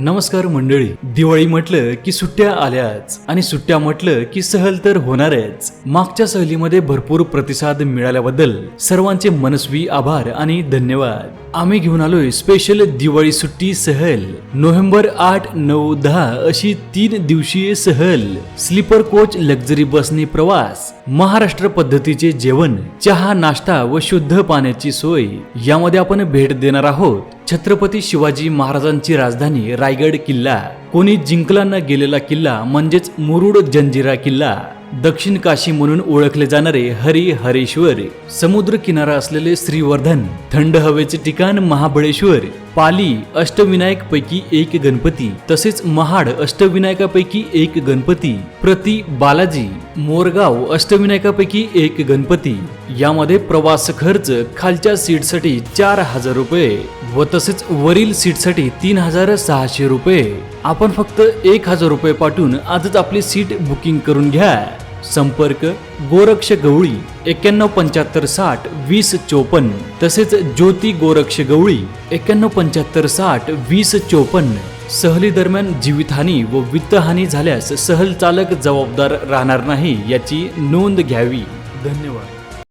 नमस्कार मंडळी. दिवाळी म्हटलं की सुट्ट्या आल्याच आणि सुट्ट्या म्हटलं की सहल तर होणारच. मागच्या सहलीमध्ये भरपूर प्रतिसाद मिळाल्याबद्दल सर्वांचे मनस्वी आभार आणि धन्यवाद. आम्ही घेऊन आलोय स्पेशल दिवाळी सुट्टी सहल. नोव्हेंबर आठ नऊ दहा अशी तीन दिवसीय सहल. स्लीपर कोच लक्झरी बसने प्रवास. महाराष्ट्र पद्धतीचे जेवण चहा नाश्ता व शुद्ध पाण्याची सोय. यामध्ये आपण भेट देणार आहोत छत्रपती शिवाजी महाराजांची राजधानी रायगड किल्ला. कोणी जिंकला न गेलेला किल्ला म्हणजेच मुरुड जंजिरा किल्ला. दक्षिण काशी म्हणून ओळखले जाणारे हरी हरेश्वर समुद्र किनारा असलेले श्रीवर्धन थंड हवेचे ठिकाण महाबळेश्वर पाली अष्टविनायक पैकी एक गणपती तसेच महाड अष्टविनायकापैकी एक गणपती प्रति बालाजी मोरगाव अष्टविनायकापैकी एक गणपती. यामध्ये प्रवास खर्च खालच्या सीटसाठी चार हजार रुपये व तसेच वरील सीटसाठी तीन हजार सहाशे रुपये. आपण फक्त एक हजार रुपये पाठवून आजच आपली सीट बुकिंग करून घ्या. संपर्क गोरक्ष गवळी एक्क्याण्णव पंच्याहत्तर साठ वीस चोपन्न. तसेच ज्योती गोरक्ष गवळी एक्क्याण्णव पंच्याहत्तर साठ वीस चोपन्न. सहली दरम्यान जीवितहानी व वित्तहानी झाल्यास सहल चालक जबाबदार राहणार नाही याची नोंद घ्यावी. धन्यवाद.